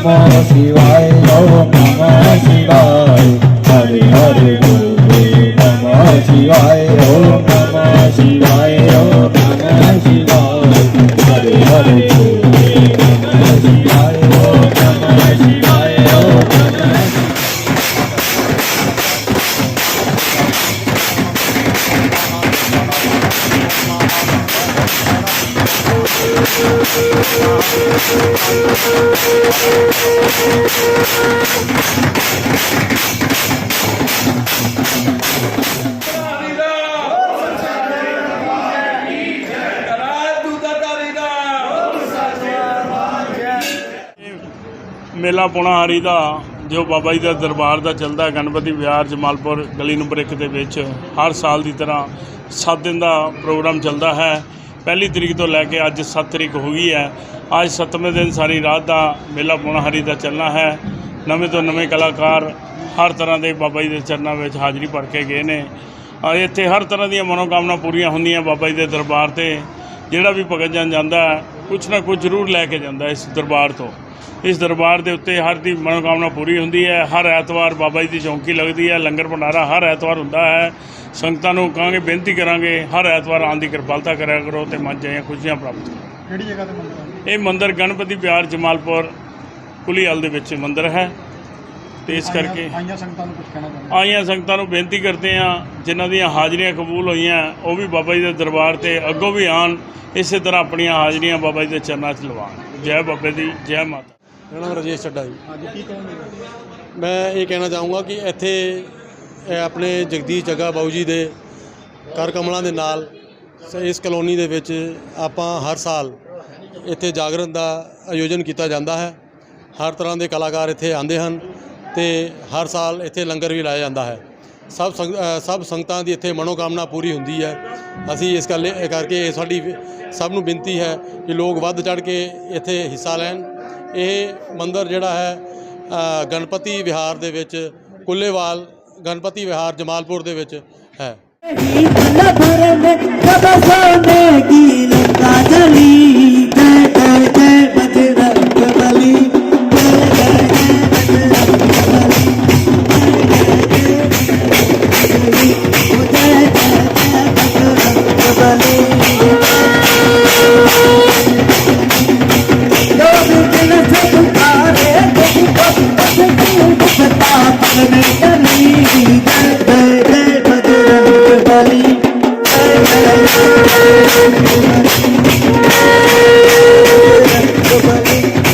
નમઃ શિવાય ઓમ નમઃ શિવાય હરે હરે ગુરુદેવ નમઃ શિવાય ઓમ ਮੇਲਾ ਪੁਣਾਹਾਰੀ ਦਾ, ਜੋ ਬਾਬਾ ਜੀ ਦਾ ਦਰਬਾਰ ਦਾ ਚੱਲਦਾ ਗਣਪਤੀ ਵਿਹਾਰ ਜਮਾਲਪੁਰ ਗਲੀ ਨੰਬਰ 1 ਦੇ ਵਿੱਚ, ਹਰ ਸਾਲ ਦੀ ਤਰ੍ਹਾਂ 7 ਦਿਨ ਦਾ ਪ੍ਰੋਗਰਾਮ ਚੱਲਦਾ ਹੈ। ਪਹਿਲੀ ਤਰੀਕ ਤੋਂ ਲੈ ਕੇ ਅੱਜ 7 ਤਰੀਕ ਹੋ ਗਈ ਹੈ। ਅੱਜ 7ਵੇਂ ਦਿਨ ਸਾਰੀ ਰਾਤ ਦਾ ਮੇਲਾ ਪੁਣਾਹਾਰੀ ਦਾ ਚੱਲਣਾ ਹੈ। ਨਵੇਂ ਤੋਂ ਨਵੇਂ ਕਲਾਕਾਰ ਹਰ ਤਰ੍ਹਾਂ ਦੇ ਬਾਬਾ ਜੀ ਦੇ ਚਰਨਾਂ ਵਿੱਚ ਹਾਜ਼ਰੀ ਭਰ ਕੇ ਗਏ ਨੇ। ਆ ਇੱਥੇ ਹਰ ਤਰ੍ਹਾਂ ਦੀਆਂ ਮਨੋਕਾਮਨਾ ਪੂਰੀਆਂ ਹੁੰਦੀਆਂ ਬਾਬਾ ਜੀ ਦੇ ਦਰਬਾਰ ਤੇ। ਜਿਹੜਾ ਵੀ ਭਗਤ ਜਨ ਜਾਂਦਾ ਕੁਛ ਨਾ ਕੁਛ ਜ਼ਰੂਰ ਲੈ ਕੇ ਜਾਂਦਾ ਇਸ ਦਰਬਾਰ ਤੋਂ। ਇਸ ਦਰਬਾਰ ਦੇ ਉੱਤੇ ਹਰ ਦੀ ਮਨੋਕਾਮਨਾ ਪੂਰੀ ਹੁੰਦੀ ਹੈ। ਹਰ ਐਤਵਾਰ ਬਾਬਾ ਜੀ ਦੀ ਚੌਂਕੀ ਲੱਗਦੀ ਹੈ। ਲੰਗਰ ਭੰਡਾਰਾ ਹਰ ਐਤਵਾਰ ਹੁੰਦਾ ਹੈ। ਸੰਗਤਾਂ ਨੂੰ ਕਹਾਂਗੇ ਬੇਨਤੀ ਕਰਾਂਗੇ ਹਰ ਐਤਵਾਰ ਆਉਣ ਦੀ ਕਿਰਪਾਲਤਾ ਕਰਿਆ ਕਰੋ ਤੇ ਮਨ ਜਾਈਆਂ ਖੁਸ਼ੀਆਂ ਪ੍ਰਾਪਤ ਕਰੋ। ਕਿਹੜੀ ਜਗ੍ਹਾ ਤੇ ਮੰਦਰ ਇਹ ਮੰਦਿਰ ਗਣਪਤੀ ਬਿਹਾਰ ਜਮਾਲਪੁਰ ਕੁਲੀਵਾਲ ਦੇ ਵਿੱਚ ਮੰਦਿਰ ਹੈ। ਤੇ ਇਸ ਕਰਕੇ ਆਈਆਂ ਸੰਗਤਾਂ ਨੂੰ ਕੁਝ ਕਹਿਣਾ ਚਾਹੁੰਦੇ ਆਈਆਂ ਸੰਗਤਾਂ ਨੂੰ ਬੇਨਤੀ ਕਰਦੇ ਹਾਂ ਜਿਨ੍ਹਾਂ ਦੀਆਂ ਹਾਜ਼ਰੀਆਂ ਕਬੂਲ ਹੋਈਆਂ ਉਹ ਵੀ ਬਾਬਾ ਜੀ ਦੇ ਦਰਬਾਰ ਤੇ ਅੱਗੋਂ ਵੀ ਆਣ ਇਸੇ ਤਰ੍ਹਾਂ ਆਪਣੀਆਂ ਹਾਜ਼ਰੀਆਂ ਬਾਬਾ ਜੀ ਦੇ ਚਰਨਾਂ 'ਚ ਲਵਾਉਣ। ਜੈ ਬਾਬੇ ਦੀ ਜੈ ਮਾਤਾ ਮੇਰਾ ਨਾਮ ਰਾਜੇਸ਼ ਚੱਡਾ ਜੀ। ਅੱਜ ਕੀ ਕਹੋਗੇ ਮੈਂ ਇਹ ਕਹਿਣਾ ਚਾਹੂੰਗਾ ਕਿ ਇੱਥੇ ਇਹ ਆਪਣੇ ਜਗਦੀਸ਼ ਜੱਗਾ ਬਾਊ ਜੀ ਦੇ ਕਰ ਕਮਲਾਂ ਦੇ ਨਾਲ ਸ- ਇਸ ਕਲੋਨੀ ਦੇ ਵਿੱਚ ਆਪਾਂ ਹਰ ਸਾਲ ਇੱਥੇ ਜਾਗਰਣ ਦਾ ਆਯੋਜਨ ਕੀਤਾ ਜਾਂਦਾ ਹੈ। ਹਰ ਤਰ੍ਹਾਂ ਦੇ ਕਲਾਕਾਰ ਇੱਥੇ ਆਉਂਦੇ ਹਨ ਤੇ ਹਰ ਸਾਲ ਇੱਥੇ ਲੰਗਰ ਵੀ ਲਾਇਆ ਜਾਂਦਾ ਹੈ। ਸਭ ਸੰਗ- ਅ, ਸਭ ਸੰਗਤਾਂ ਦੀ ਇੱਥੇ ਮਨੋਕਾਮਨਾ ਪੂਰੀ ਹੁੰਦੀ ਹੈ। ਅਸੀਂ ਇਸ ਗੱਲ ਇਹ ਕਰਕੇ ਇਹ ਸਾਡੀ ਸਭ ਨੂੰ ਬੇਨਤੀ ਹੈ ਕਿ ਲੋਕ ਵੱਧ ਚੜ ਕੇ ਇੱਥੇ ਹਿੱਸਾ ਲੈਣ। ਇਹ ਮੰਦਿਰ ਜਿਹੜਾ ਹੈ ਗਣਪਤੀ ਵਿਹਾਰ ਦੇ ਵਿੱਚ, ਕੁੱਲੇਵਾਲ ਗਣਪਤੀ ਵਿਹਾਰ ਜਮਾਲਪੁਰ ਦੇ ਵਿੱਚ ਹੈ।